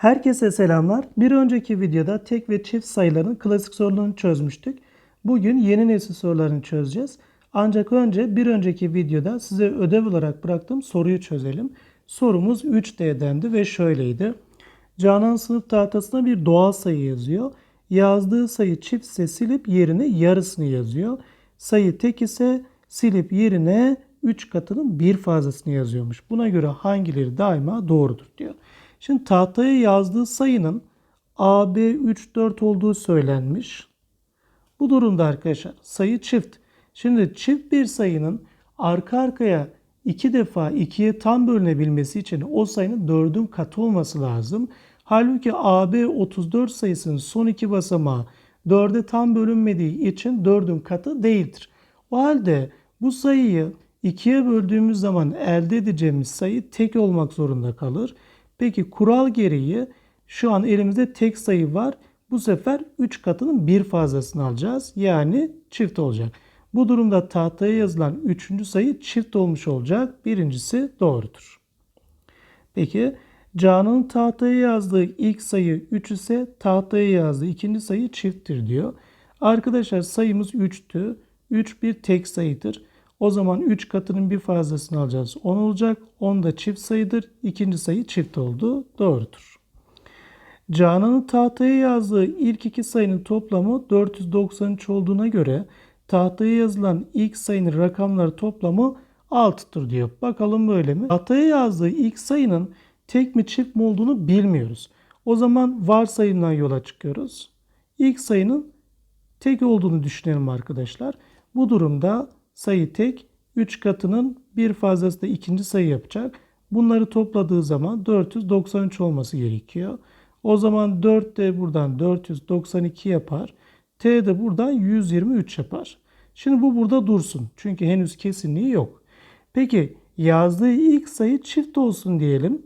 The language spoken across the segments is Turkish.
Herkese selamlar. Bir önceki videoda tek ve çift sayıların klasik sorularını çözmüştük. Bugün yeni nesil sorularını çözeceğiz. Ancak önce bir önceki videoda size ödev olarak bıraktığım soruyu çözelim. Sorumuz 3D'dendi ve şöyleydi. Canan sınıf tahtasına bir doğal sayı yazıyor. Yazdığı sayı çiftse silip yerine yarısını yazıyor. Sayı tek ise silip yerine 3 katının bir fazlasını yazıyormuş. Buna göre hangileri daima doğrudur diyor. Şimdi tahtaya yazdığı sayının AB 3 4 olduğu söylenmiş. Bu durumda arkadaşlar sayı çift. Şimdi çift bir sayının arka arkaya iki defa ikiye tam bölünebilmesi için o sayının dördün katı olması lazım. Halbuki AB 34 sayısının son iki basamağı 4'e tam bölünmediği için 4'ün katı değildir. O halde bu sayıyı ikiye böldüğümüz zaman elde edeceğimiz sayı tek olmak zorunda kalır. Peki kural gereği şu an elimizde tek sayı var. Bu sefer 3 katının bir fazlasını alacağız. Yani çift olacak. Bu durumda tahtaya yazılan 3. sayı çift olmuş olacak. Birincisi doğrudur. Peki Can'ın tahtaya yazdığı ilk sayı 3 ise tahtaya yazdığı ikinci sayı çifttir diyor. Arkadaşlar sayımız 3'tü. 3 bir tek sayıdır. O zaman 3 katının bir fazlasını alacağız. 10 olacak. 10 da çift sayıdır. İkinci sayı çift oldu. Doğrudur. Canan'ın tahtaya yazdığı ilk iki sayının toplamı 493 olduğuna göre tahtaya yazılan ilk sayının rakamları toplamı 6'tır diyor. Bakalım böyle mi? Tahtaya yazdığı ilk sayının tek mi çift mi olduğunu bilmiyoruz. O zaman varsayımdan yola çıkıyoruz. İlk sayının tek olduğunu düşünelim arkadaşlar. Bu durumda sayı tek, 3 katının bir fazlası da ikinci sayı yapacak. Bunları topladığı zaman 493 olması gerekiyor. O zaman 4 de buradan 492 yapar. T de buradan 123 yapar. Şimdi bu burada dursun. Çünkü henüz kesinliği yok. Peki yazdığı ilk sayı çift olsun diyelim.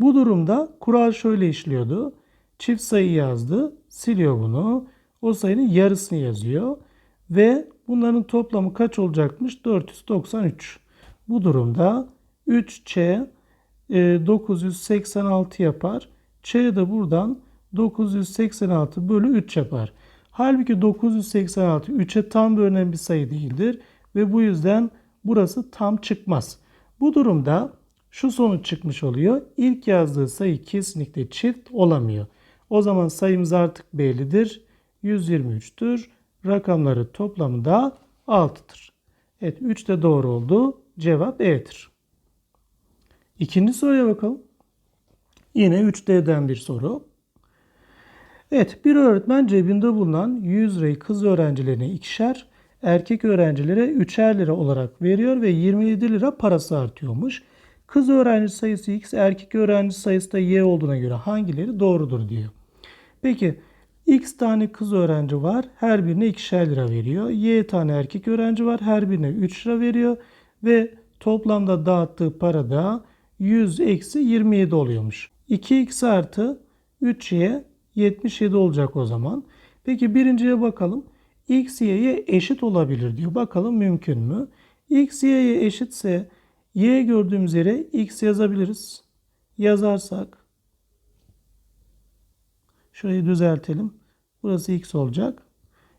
Bu durumda kural şöyle işliyordu. Çift sayı yazdı. Siliyor bunu. O sayının yarısını yazıyor. Ve bunların toplamı kaç olacakmış? 493. Bu durumda 3C 986 yapar. Ç de buradan 986 bölü 3 yapar. Halbuki 986 3'e tam bölünen bir sayı değildir. Ve bu yüzden burası tam çıkmaz. Bu durumda şu sonuç çıkmış oluyor. İlk yazdığı sayı kesinlikle çift olamıyor. O zaman sayımız artık bellidir. 123'tür. Rakamları toplamı da 6'dır. Evet 3 de doğru oldu. Cevap E'dir. İkinci soruya bakalım. Yine 3D'den bir soru. Evet bir öğretmen cebinde bulunan 100 lirayı kız öğrencilerine ikişer, erkek öğrencilere üçer lira olarak veriyor ve 27 lira parası artıyormuş. Kız öğrenci sayısı x, erkek öğrenci sayısı da y olduğuna göre hangileri doğrudur diyor. Peki x tane kız öğrenci var. Her birine ikişer lira veriyor. Y tane erkek öğrenci var. Her birine 3 lira veriyor. Ve toplamda dağıttığı para da 100 eksi 27 oluyormuş. 2x artı 3y 77 olacak o zaman. Peki birinciye bakalım. x y'ye eşit olabilir diyor. Bakalım mümkün mü? x y'ye eşitse y gördüğümüz yere x yazabiliriz. Yazarsak şurayı düzeltelim. Burası x olacak.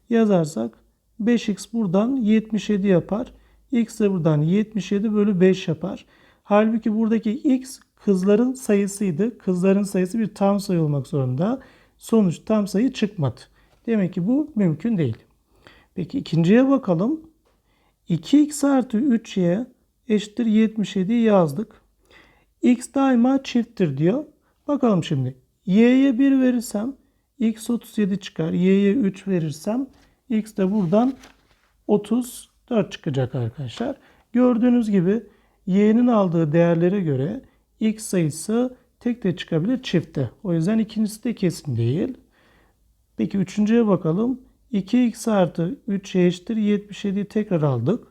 Yazarsak 5x buradan 77 yapar. x de buradan 77 bölü 5 yapar. Halbuki buradaki x kızların sayısıydı. Kızların sayısı bir tam sayı olmak zorunda. Sonuç tam sayı çıkmadı. Demek ki bu mümkün değil. Peki ikinciye bakalım. 2x artı 3y eşittir 77 yazdık. x daima çifttir diyor. Bakalım şimdi. Y'ye 1 verirsem x 37 çıkar. y'ye 3 verirsem x de buradan 34 çıkacak arkadaşlar. Gördüğünüz gibi y'nin aldığı değerlere göre x sayısı tek de çıkabilir çifte. O yüzden ikincisi de kesin değil. Peki üçüncüye bakalım. 2x artı 3y eşittir 77'yi tekrar aldık.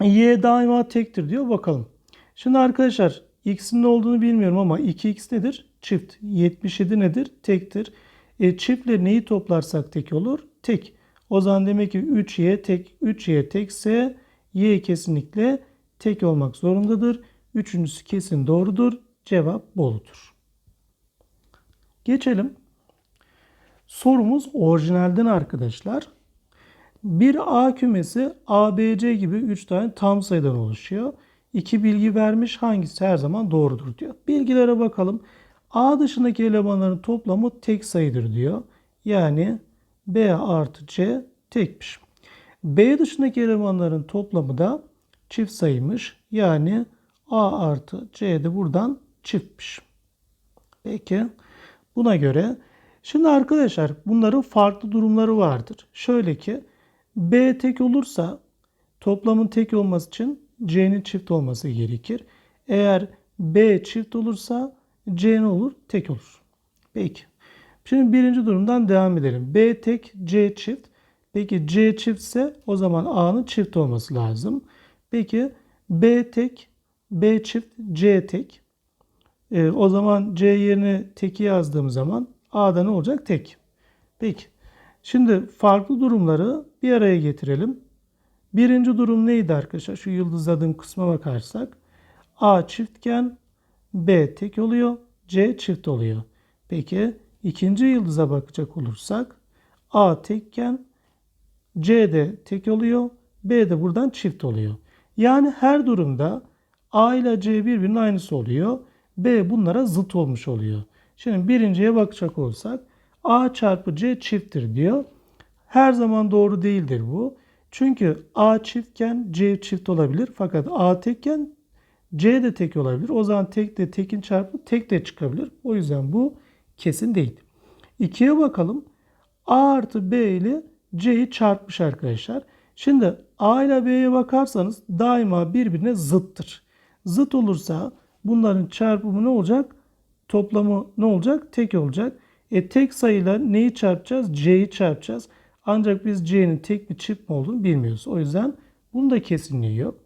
y daima tektir diyor. Bakalım. Şimdi arkadaşlar x'in ne olduğunu bilmiyorum ama 2x nedir? Çift. 77 nedir? Tektir. E, çiftle neyi toplarsak tek olur? Tek. O zaman demek ki 3y tek. 3y tekse y kesinlikle tek olmak zorundadır. Üçüncüsü kesin doğrudur. cevap Bolu'dur. Geçelim. Sorumuz orijinalden arkadaşlar. Bir A kümesi ABC gibi 3 tane tam sayıdan oluşuyor. İki bilgi vermiş hangisi her zaman doğrudur diyor. Bilgilere bakalım. A dışındaki elemanların toplamı tek sayıdır diyor. Yani B artı C tekmiş. B dışındaki elemanların toplamı da çift sayıymış. Yani A artı C de buradan çiftmiş. Peki. Buna göre şimdi arkadaşlar bunların farklı durumları vardır. Şöyle ki B tek olursa toplamın tek olması için C'nin çift olması gerekir. Eğer B çift olursa C ne olur? Tek olur. Peki. Şimdi birinci durumdan devam edelim. B tek, C çift. Peki C çiftse o zaman A'nın çift olması lazım. Peki B tek, B çift, C tek. Ee, o zaman C yerine teki yazdığım zaman A'da ne olacak? Tek. Peki. Şimdi farklı durumları bir araya getirelim. Birinci durum neydi arkadaşlar? Şu yıldızladığım kısma bakarsak. A çiftken B tek oluyor. C çift oluyor. Peki ikinci yıldıza bakacak olursak A tekken C de tek oluyor. B de buradan çift oluyor. Yani her durumda A ile C birbirinin aynısı oluyor. B bunlara zıt olmuş oluyor. Şimdi birinciye bakacak olursak A çarpı C çifttir diyor. Her zaman doğru değildir bu. Çünkü A çiftken C çift olabilir. Fakat A tekken C de tek olabilir. O zaman tek de tekin çarpı tek de çıkabilir. O yüzden bu kesin değil. İkiye bakalım. A artı B ile C'yi çarpmış arkadaşlar. Şimdi A ile B'ye bakarsanız daima birbirine zıttır. Zıt olursa bunların çarpımı ne olacak? Toplamı ne olacak? Tek olacak. E tek sayıyla neyi çarpacağız? C'yi çarpacağız. Ancak biz C'nin tek bir çift mi olduğunu bilmiyoruz. O yüzden bunun da kesinliği yok.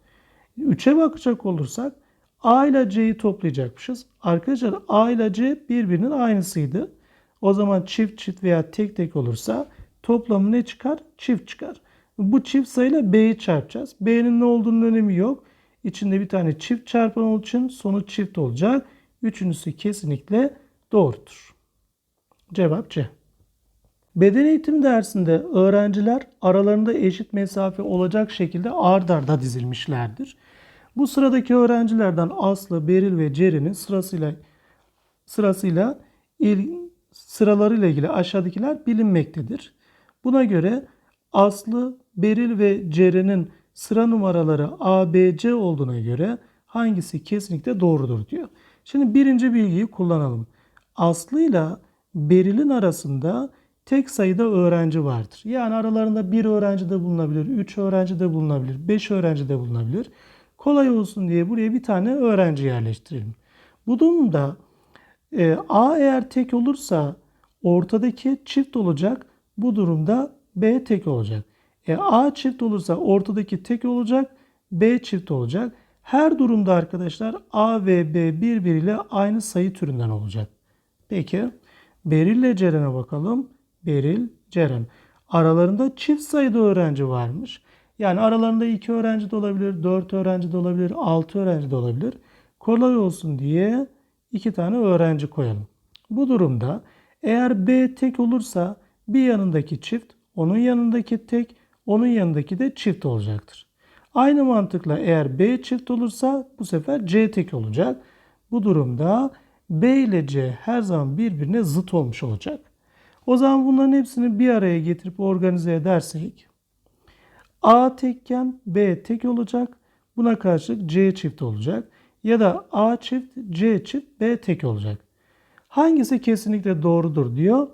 3'e bakacak olursak A ile C'yi toplayacakmışız. Arkadaşlar A ile C birbirinin aynısıydı. O zaman çift çift veya tek tek olursa toplamı ne çıkar? Çift çıkar. Bu çift sayıyla B'yi çarpacağız. B'nin ne olduğunun önemi yok. İçinde bir tane çift çarpan olduğu için sonuç çift olacak. Üçüncüsü kesinlikle doğrudur. Cevap C. Beden eğitim dersinde öğrenciler aralarında eşit mesafe olacak şekilde ard arda dizilmişlerdir. Bu sıradaki öğrencilerden Aslı, Beril ve Ceren'in sırasıyla sırasıyla il, sıralarıyla ilgili aşağıdakiler bilinmektedir. Buna göre Aslı, Beril ve Ceren'in sıra numaraları A, B, C olduğuna göre hangisi kesinlikle doğrudur diyor. Şimdi birinci bilgiyi kullanalım. Aslı ile Beril'in arasında tek sayıda öğrenci vardır. Yani aralarında bir öğrenci de bulunabilir, üç öğrenci de bulunabilir, beş öğrenci de bulunabilir. Kolay olsun diye buraya bir tane öğrenci yerleştirelim. Bu durumda e, A eğer tek olursa ortadaki çift olacak. Bu durumda B tek olacak. E, A çift olursa ortadaki tek olacak. B çift olacak. Her durumda arkadaşlar A ve B birbiriyle aynı sayı türünden olacak. Peki Beril ile Ceren'e bakalım. Beril, Ceren. Aralarında çift sayıda öğrenci varmış. Yani aralarında 2 öğrenci de olabilir, 4 öğrenci de olabilir, 6 öğrenci de olabilir. Kolay olsun diye 2 tane öğrenci koyalım. Bu durumda eğer B tek olursa bir yanındaki çift, onun yanındaki tek, onun yanındaki de çift olacaktır. Aynı mantıkla eğer B çift olursa bu sefer C tek olacak. Bu durumda B ile C her zaman birbirine zıt olmuş olacak. O zaman bunların hepsini bir araya getirip organize edersek A tekken B tek olacak. Buna karşılık C çift olacak. Ya da A çift, C çift, B tek olacak. Hangisi kesinlikle doğrudur diyor.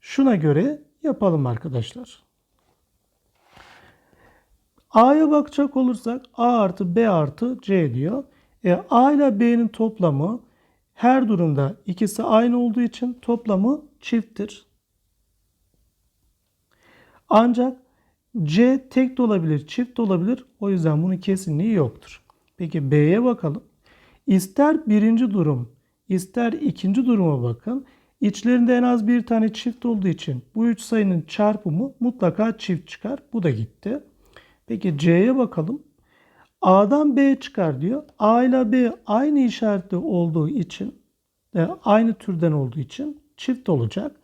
Şuna göre yapalım arkadaşlar. A'ya bakacak olursak A artı B artı C diyor. E, A ile B'nin toplamı her durumda ikisi aynı olduğu için toplamı çifttir. Ancak C tek de olabilir, çift de olabilir. O yüzden bunun kesinliği yoktur. Peki B'ye bakalım. İster birinci durum, ister ikinci duruma bakın. İçlerinde en az bir tane çift olduğu için bu üç sayının çarpımı mutlaka çift çıkar. Bu da gitti. Peki C'ye bakalım. A'dan B çıkar diyor. A ile B aynı işaretli olduğu için e, aynı türden olduğu için çift olacak.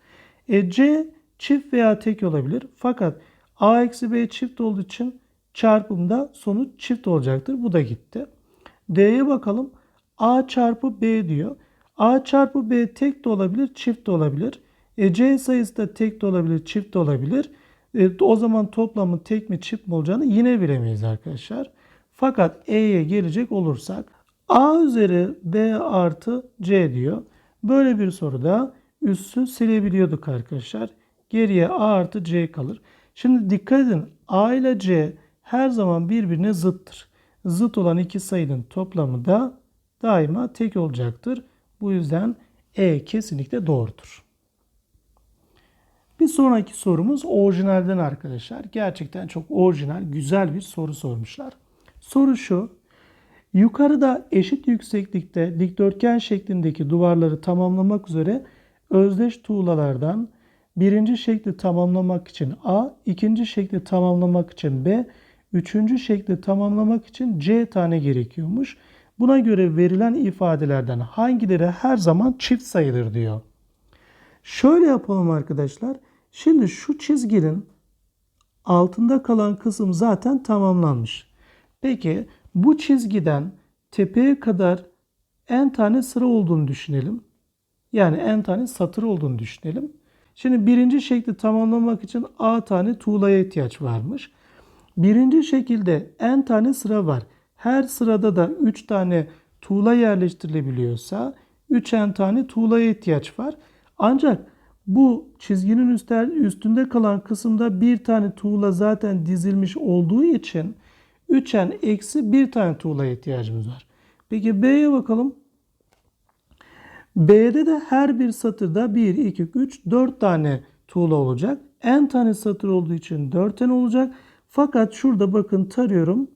E, C çift veya tek olabilir. Fakat A eksi B çift olduğu için çarpımda sonuç çift olacaktır. Bu da gitti. D'ye bakalım. A çarpı B diyor. A çarpı B tek de olabilir, çift de olabilir. E, C sayısı da tek de olabilir, çift de olabilir. E, o zaman toplamı tek mi çift mi olacağını yine bilemeyiz arkadaşlar. Fakat E'ye gelecek olursak A üzeri B artı C diyor. Böyle bir soruda üssü silebiliyorduk arkadaşlar. Geriye A artı C kalır. Şimdi dikkat edin A ile C her zaman birbirine zıttır. Zıt olan iki sayının toplamı da daima tek olacaktır. Bu yüzden E kesinlikle doğrudur. Bir sonraki sorumuz orijinalden arkadaşlar. Gerçekten çok orijinal, güzel bir soru sormuşlar. Soru şu. Yukarıda eşit yükseklikte dikdörtgen şeklindeki duvarları tamamlamak üzere özdeş tuğlalardan birinci şekli tamamlamak için A, ikinci şekli tamamlamak için B, üçüncü şekli tamamlamak için C tane gerekiyormuş. Buna göre verilen ifadelerden hangileri her zaman çift sayılır diyor. Şöyle yapalım arkadaşlar. Şimdi şu çizginin altında kalan kısım zaten tamamlanmış. Peki bu çizgiden tepeye kadar n tane sıra olduğunu düşünelim. Yani n tane satır olduğunu düşünelim. Şimdi birinci şekli tamamlamak için a tane tuğlaya ihtiyaç varmış. Birinci şekilde n tane sıra var. Her sırada da 3 tane tuğla yerleştirilebiliyorsa 3n tane tuğlaya ihtiyaç var. Ancak bu çizginin üstünde kalan kısımda bir tane tuğla zaten dizilmiş olduğu için 3n eksi bir tane tuğlaya ihtiyacımız var. Peki B'ye bakalım. B'de de her bir satırda 1, 2, 3, 4 tane tuğla olacak. N tane satır olduğu için 4n olacak. Fakat şurada bakın tarıyorum.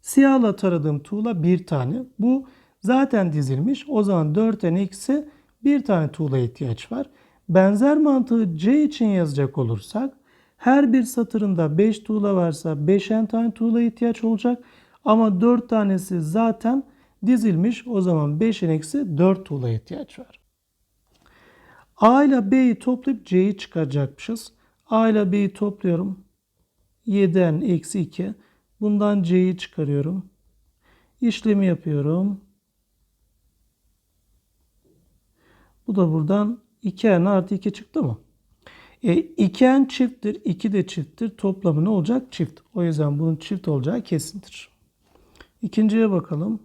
Siyahla taradığım tuğla bir tane. Bu zaten dizilmiş. O zaman 4n eksi bir tane tuğla ihtiyaç var. Benzer mantığı C için yazacak olursak her bir satırında 5 tuğla varsa 5'en tane tuğla ihtiyaç olacak. Ama 4 tanesi zaten dizilmiş. O zaman 5'in eksi 4 tuğla ihtiyaç var. A ile B'yi toplayıp C'yi çıkaracakmışız. A ile B'yi topluyorum. 7'en eksi 2. Bundan C'yi çıkarıyorum. İşlemi yapıyorum. Bu da buradan 2n artı 2 çıktı mı? E, 2n çifttir, 2 de çifttir. Toplamı ne olacak? Çift. O yüzden bunun çift olacağı kesindir. İkinciye bakalım.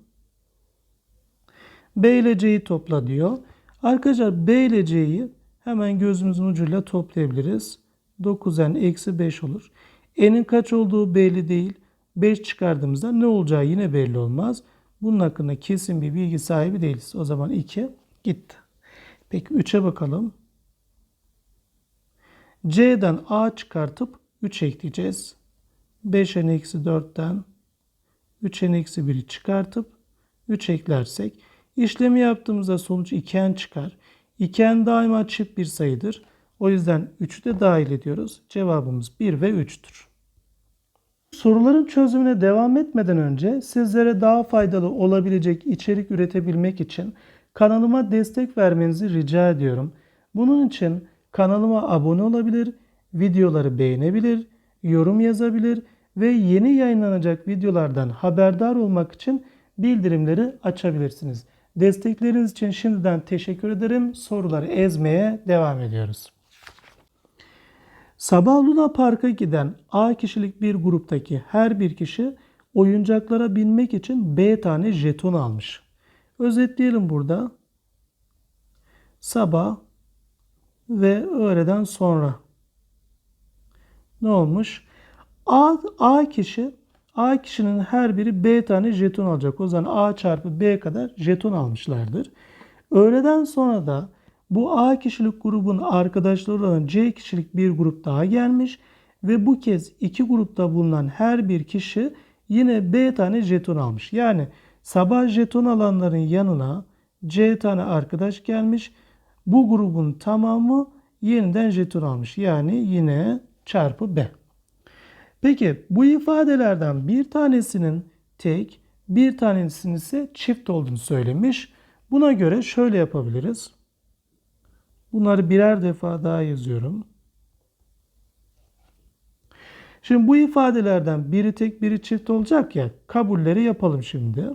B ile C'yi topla diyor. Arkadaşlar B ile C'yi hemen gözümüzün ucuyla toplayabiliriz. 9n eksi 5 olur. N'in kaç olduğu belli değil. 5 çıkardığımızda ne olacağı yine belli olmaz. Bunun hakkında kesin bir bilgi sahibi değiliz. O zaman 2 gitti. Peki 3'e bakalım. C'den A çıkartıp 3 ekleyeceğiz. 5n eksi 4'ten 3n eksi 1'i çıkartıp 3 eklersek işlemi yaptığımızda sonuç 2n çıkar. 2n daima çift bir sayıdır. O yüzden 3'ü de dahil ediyoruz. Cevabımız 1 ve 3'tür. Soruların çözümüne devam etmeden önce sizlere daha faydalı olabilecek içerik üretebilmek için kanalıma destek vermenizi rica ediyorum. Bunun için kanalıma abone olabilir, videoları beğenebilir, yorum yazabilir ve yeni yayınlanacak videolardan haberdar olmak için bildirimleri açabilirsiniz. Destekleriniz için şimdiden teşekkür ederim. Soruları ezmeye devam ediyoruz. Sabah Luna Park'a giden A kişilik bir gruptaki her bir kişi oyuncaklara binmek için B tane jeton almış. Özetleyelim burada. Sabah ve öğleden sonra. Ne olmuş? A, A kişi A kişinin her biri B tane jeton alacak. O zaman A çarpı B kadar jeton almışlardır. Öğleden sonra da bu A kişilik grubun arkadaşları olan C kişilik bir grup daha gelmiş ve bu kez iki grupta bulunan her bir kişi yine B tane jeton almış. Yani sabah jeton alanların yanına C tane arkadaş gelmiş. Bu grubun tamamı yeniden jeton almış. Yani yine çarpı B. Peki bu ifadelerden bir tanesinin tek, bir tanesinin ise çift olduğunu söylemiş. Buna göre şöyle yapabiliriz. Bunları birer defa daha yazıyorum. Şimdi bu ifadelerden biri tek biri çift olacak ya kabulleri yapalım şimdi.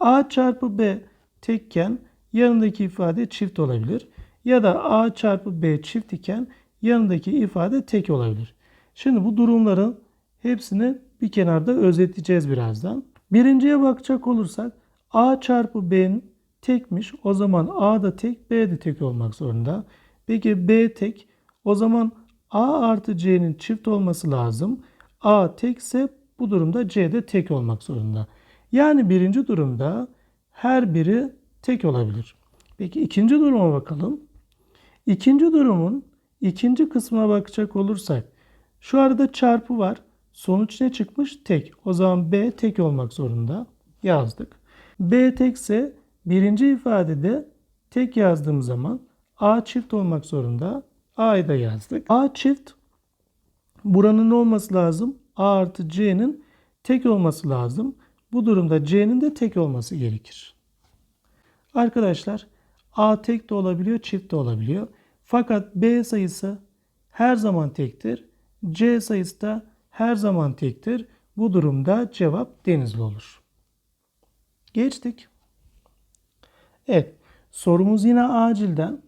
A çarpı B tekken yanındaki ifade çift olabilir. Ya da A çarpı B çift iken yanındaki ifade tek olabilir. Şimdi bu durumların hepsini bir kenarda özetleyeceğiz birazdan. Birinciye bakacak olursak A çarpı B'nin tekmiş. O zaman A da tek, B de tek olmak zorunda. Peki B tek. O zaman A artı C'nin çift olması lazım. A tekse bu durumda C de tek olmak zorunda. Yani birinci durumda her biri tek olabilir. Peki ikinci duruma bakalım. İkinci durumun ikinci kısmına bakacak olursak şu arada çarpı var. Sonuç ne çıkmış? Tek. O zaman B tek olmak zorunda. Yazdık. B tekse birinci ifadede tek yazdığım zaman A çift olmak zorunda. A'yı da yazdık. A çift buranın olması lazım? A artı C'nin tek olması lazım. Bu durumda C'nin de tek olması gerekir. Arkadaşlar A tek de olabiliyor, çift de olabiliyor. Fakat B sayısı her zaman tektir. C sayısı da her zaman tektir. Bu durumda cevap denizli olur. Geçtik. Evet. Sorumuz yine acilden.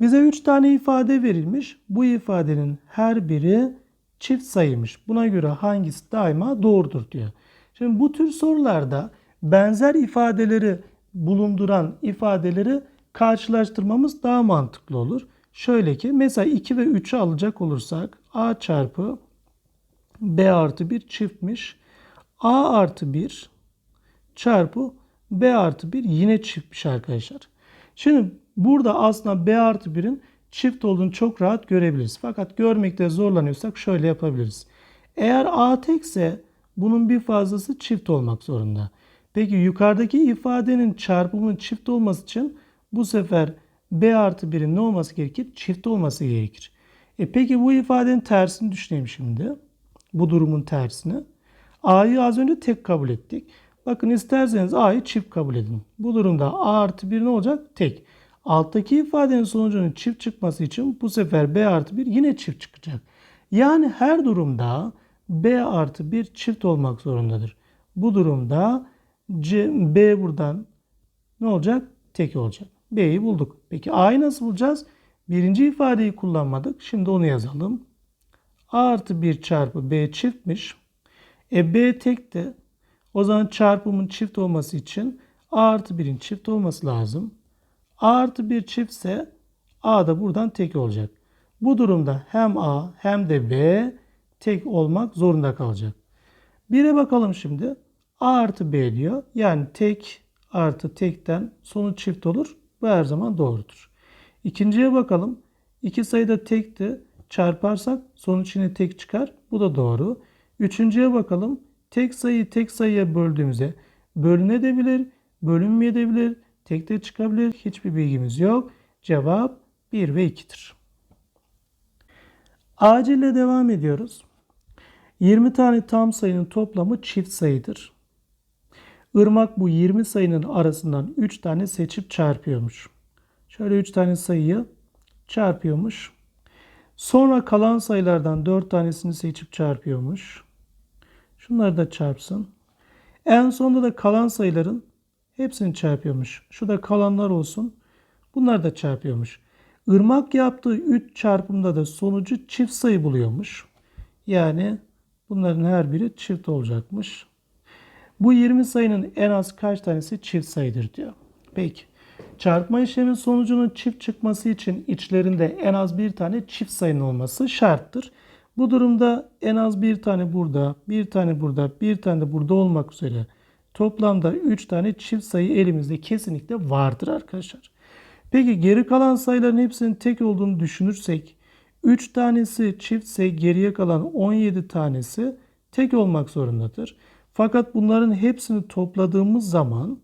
Bize 3 tane ifade verilmiş. Bu ifadenin her biri çift sayıymış. Buna göre hangisi daima doğrudur diyor. Şimdi bu tür sorularda benzer ifadeleri bulunduran ifadeleri karşılaştırmamız daha mantıklı olur. Şöyle ki mesela 2 ve 3'ü alacak olursak A çarpı B artı 1 çiftmiş. A artı 1 çarpı B artı 1 yine çiftmiş arkadaşlar. Şimdi burada aslında B artı 1'in çift olduğunu çok rahat görebiliriz. Fakat görmekte zorlanıyorsak şöyle yapabiliriz. Eğer A tekse bunun bir fazlası çift olmak zorunda. Peki yukarıdaki ifadenin çarpımının çift olması için bu sefer B artı 1'in ne olması gerekir? Çift olması gerekir. E peki bu ifadenin tersini düşünelim şimdi. Bu durumun tersini. A'yı az önce tek kabul ettik. Bakın isterseniz A'yı çift kabul edin. Bu durumda A artı 1 ne olacak? Tek. Alttaki ifadenin sonucunun çift çıkması için bu sefer B artı 1 yine çift çıkacak. Yani her durumda B artı 1 çift olmak zorundadır. Bu durumda C, B buradan ne olacak? Tek olacak. B'yi bulduk. Peki A'yı nasıl bulacağız? Birinci ifadeyi kullanmadık. Şimdi onu yazalım. A artı 1 çarpı B çiftmiş. E B tek de o zaman çarpımın çift olması için A artı 1'in çift olması lazım. A artı 1 çiftse A da buradan tek olacak. Bu durumda hem A hem de B tek olmak zorunda kalacak. Bire bakalım şimdi. A artı B diyor. Yani tek artı tekten sonuç çift olur. Bu her zaman doğrudur. İkinciye bakalım. İki sayıda tekti. Çarparsak sonuç yine tek çıkar. Bu da doğru. Üçüncüye bakalım. Tek sayıyı tek sayıya böldüğümüzde bölünebilir, bölünmeyebilir, tek de çıkabilir. Hiçbir bilgimiz yok. Cevap 1 ve 2'dir. Acille devam ediyoruz. 20 tane tam sayının toplamı çift sayıdır. Irmak bu 20 sayının arasından 3 tane seçip çarpıyormuş. Şöyle 3 tane sayıyı çarpıyormuş. Sonra kalan sayılardan 4 tanesini seçip çarpıyormuş. Şunları da çarpsın. En sonunda da kalan sayıların hepsini çarpıyormuş. Şu da kalanlar olsun. Bunlar da çarpıyormuş. Irmak yaptığı 3 çarpımda da sonucu çift sayı buluyormuş. Yani bunların her biri çift olacakmış. Bu 20 sayının en az kaç tanesi çift sayıdır diyor. Peki. Çarpma işlemin sonucunun çift çıkması için içlerinde en az bir tane çift sayının olması şarttır. Bu durumda en az bir tane burada, bir tane burada, bir tane de burada olmak üzere toplamda 3 tane çift sayı elimizde kesinlikle vardır arkadaşlar. Peki geri kalan sayıların hepsinin tek olduğunu düşünürsek 3 tanesi çiftse geriye kalan 17 tanesi tek olmak zorundadır. Fakat bunların hepsini topladığımız zaman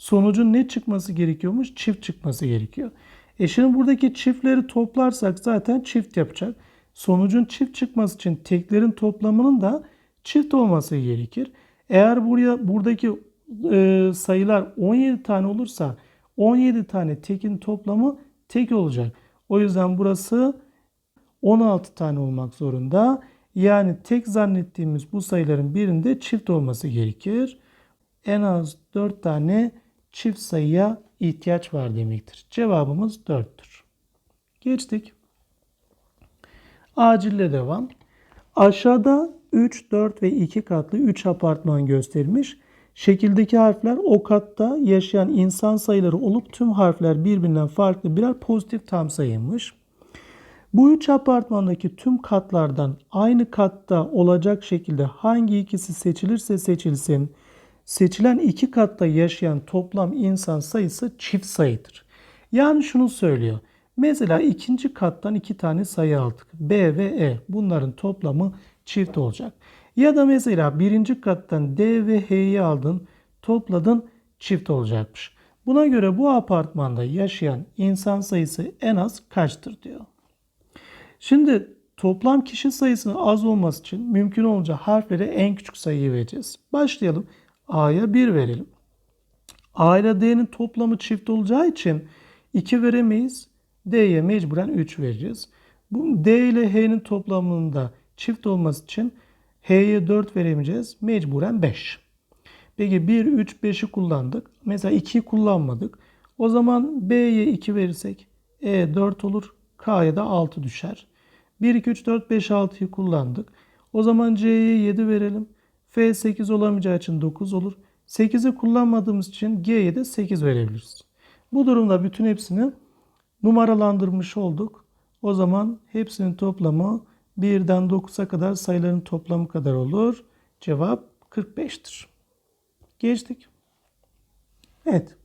sonucun ne çıkması gerekiyormuş? Çift çıkması gerekiyor. E şimdi buradaki çiftleri toplarsak zaten çift yapacak. sonucun çift çıkması için teklerin toplamının da çift olması gerekir. Eğer buraya buradaki e, sayılar 17 tane olursa 17 tane tekin toplamı tek olacak. O yüzden burası 16 tane olmak zorunda. Yani tek zannettiğimiz bu sayıların birinde çift olması gerekir. En az 4 tane çift sayıya ihtiyaç var demektir. Cevabımız 4'tür. Geçtik. Acille devam. Aşağıda 3, 4 ve 2 katlı 3 apartman gösterilmiş. Şekildeki harfler o katta yaşayan insan sayıları olup tüm harfler birbirinden farklı birer pozitif tam sayıymış. Bu üç apartmandaki tüm katlardan aynı katta olacak şekilde hangi ikisi seçilirse seçilsin, seçilen iki katta yaşayan toplam insan sayısı çift sayıdır. Yani şunu söylüyor. Mesela ikinci kattan iki tane sayı aldık. B ve E. Bunların toplamı çift olacak. Ya da mesela birinci kattan D ve H'yi aldın, topladın çift olacakmış. Buna göre bu apartmanda yaşayan insan sayısı en az kaçtır diyor. Şimdi toplam kişi sayısının az olması için mümkün olunca harflere en küçük sayıyı vereceğiz. Başlayalım. A'ya 1 verelim. A ile D'nin toplamı çift olacağı için 2 veremeyiz. D'ye mecburen 3 vereceğiz. Bu D ile H'nin toplamında çift olması için H'ye 4 veremeyeceğiz. Mecburen 5. Peki 1, 3, 5'i kullandık. Mesela 2'yi kullanmadık. O zaman B'ye 2 verirsek E 4 olur. K'ya da 6 düşer. 1, 2, 3, 4, 5, 6'yı kullandık. O zaman C'ye 7 verelim. F 8 olamayacağı için 9 olur. 8'i kullanmadığımız için G'ye de 8 verebiliriz. Bu durumda bütün hepsini numaralandırmış olduk. O zaman hepsinin toplamı 1'den 9'a kadar sayıların toplamı kadar olur. Cevap 45'tir. Geçtik. Evet.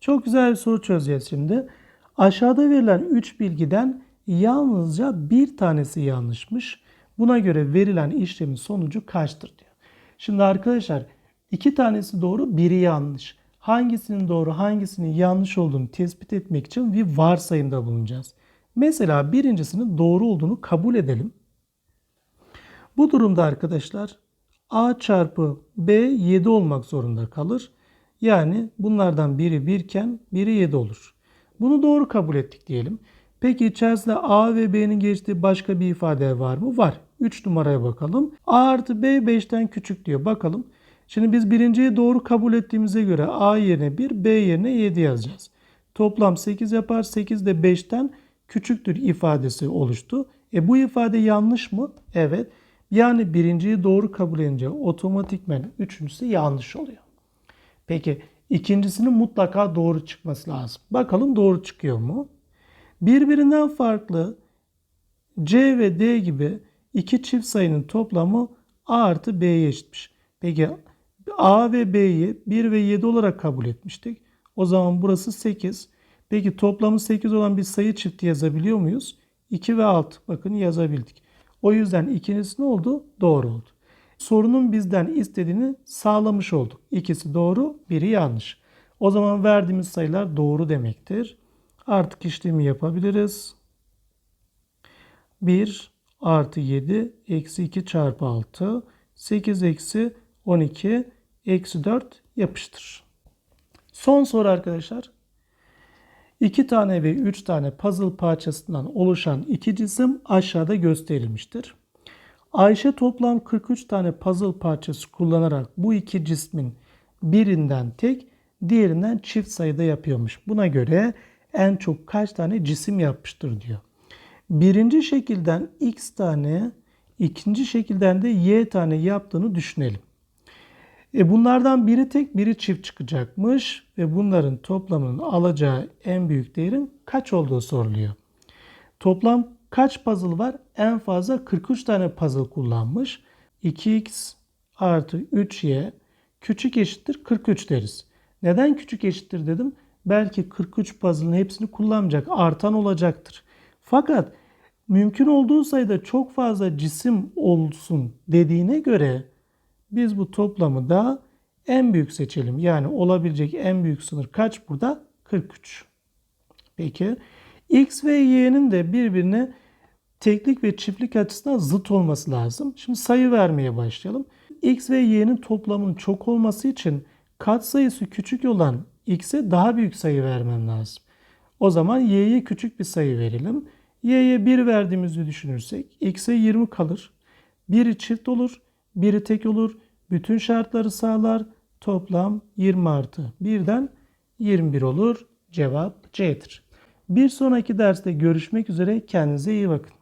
Çok güzel bir soru çözeceğiz şimdi. Aşağıda verilen 3 bilgiden yalnızca bir tanesi yanlışmış. Buna göre verilen işlemin sonucu kaçtır diyor. Şimdi arkadaşlar iki tanesi doğru, biri yanlış. Hangisinin doğru, hangisinin yanlış olduğunu tespit etmek için bir varsayımda bulunacağız. Mesela birincisinin doğru olduğunu kabul edelim. Bu durumda arkadaşlar A çarpı B 7 olmak zorunda kalır. Yani bunlardan biri 1 iken biri 7 olur. Bunu doğru kabul ettik diyelim. Peki içerisinde A ve B'nin geçtiği başka bir ifade var mı? Var. 3 numaraya bakalım. A artı B 5'ten küçük diyor. Bakalım. Şimdi biz birinciyi doğru kabul ettiğimize göre A yerine 1, B yerine 7 yazacağız. Toplam 8 yapar. 8 de 5'ten küçüktür ifadesi oluştu. E bu ifade yanlış mı? Evet. Yani birinciyi doğru kabul edince otomatikmen üçüncüsü yanlış oluyor. Peki ikincisinin mutlaka doğru çıkması lazım. Bakalım doğru çıkıyor mu? Birbirinden farklı C ve D gibi iki çift sayının toplamı A artı B'ye eşitmiş. Peki A ve B'yi 1 ve 7 olarak kabul etmiştik. O zaman burası 8. Peki toplamı 8 olan bir sayı çifti yazabiliyor muyuz? 2 ve 6. Bakın yazabildik. O yüzden ikincisi ne oldu? Doğru oldu. Sorunun bizden istediğini sağlamış olduk. İkisi doğru, biri yanlış. O zaman verdiğimiz sayılar doğru demektir. Artık işlemi yapabiliriz. 1 artı 7 eksi 2 çarpı 6 8 eksi 12 eksi 4 yapıştır. Son soru arkadaşlar. 2 tane ve 3 tane puzzle parçasından oluşan iki cisim aşağıda gösterilmiştir. Ayşe toplam 43 tane puzzle parçası kullanarak bu iki cismin birinden tek, diğerinden çift sayıda yapıyormuş. Buna göre en çok kaç tane cisim yapmıştır diyor. Birinci şekilden x tane, ikinci şekilden de y tane yaptığını düşünelim. E bunlardan biri tek biri çift çıkacakmış ve bunların toplamının alacağı en büyük değerin kaç olduğu soruluyor. Toplam kaç puzzle var? En fazla 43 tane puzzle kullanmış. 2x artı 3y küçük eşittir 43 deriz. Neden küçük eşittir dedim? Belki 43 puzzle'ın hepsini kullanmayacak, artan olacaktır. Fakat mümkün olduğu sayıda çok fazla cisim olsun dediğine göre biz bu toplamı da en büyük seçelim. Yani olabilecek en büyük sınır kaç burada? 43. Peki x ve y'nin de birbirine teklik ve çiftlik açısından zıt olması lazım. Şimdi sayı vermeye başlayalım. X ve Y'nin toplamının çok olması için katsayısı küçük olan X'e daha büyük sayı vermem lazım. O zaman Y'ye küçük bir sayı verelim. Y'ye 1 verdiğimizi düşünürsek X'e 20 kalır. Biri çift olur, biri tek olur. Bütün şartları sağlar. Toplam 20 artı 1'den 21 olur. Cevap C'dir. Bir sonraki derste görüşmek üzere. Kendinize iyi bakın.